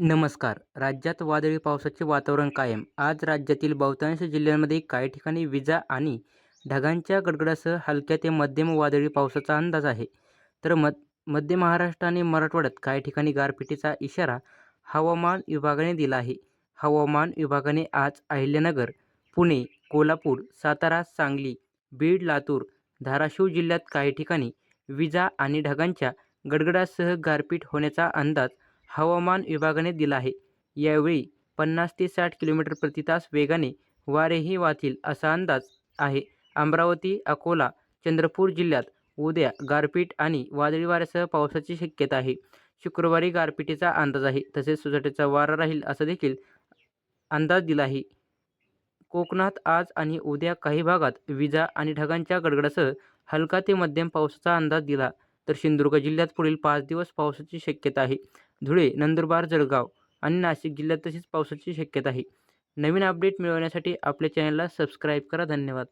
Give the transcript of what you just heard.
नमस्कार. राज्यात वादळी पावसाचे वातावरण कायम. आज राज्यातील बहुतांश जिल्ह्यांमध्ये काही ठिकाणी विजा आणि ढगांच्या गडगडासह हलक्या ते मध्यम वादळी पावसाचा अंदाज आहे. तर मध मध्य महाराष्ट्र आणि मराठवाड्यात काही ठिकाणी गारपिटीचा इशारा हवामान विभागाने दिला आहे. हवामान विभागाने आज अहिल्यानगर पुणे कोल्हापूर सातारा सांगली बीड लातूर धाराशिव जिल्ह्यात काही ठिकाणी विजा आणि ढगांच्या गडगडासह गारपीट होण्याचा अंदाज हवामान विभागाने दिला आहे. यावेळी पन्नास ते साठ किलोमीटर प्रति तास वेगाने वारेही वाहतील असा अंदाज आहे. अमरावती अकोला चंद्रपूर जिल्ह्यात उद्या गारपीट आणि वादळी वाऱ्यासह पावसाची शक्यता आहे. शुक्रवारी गारपिटीचा अंदाज आहे. तसेच सोसाट्याचा वारा राहील असा देखील अंदाज दिला आहे. कोकणात आज आणि उद्या काही भागात विजा आणि ढगांच्या गडगडासह हलका ते मध्यम पावसाचा अंदाज दिला. तर सिंधुदुर्ग जिल्ह्यात पुढील पाच दिवस पावसाची शक्यता आहे. धुळे नंदुरबार जळगाव आणि नाशिक जिल्ह्यात तसेच पावसाची शक्यता आहे. नवीन अपडेट मिळवण्यासाठी आपल्या चॅनलला सबस्क्राईब करा. धन्यवाद.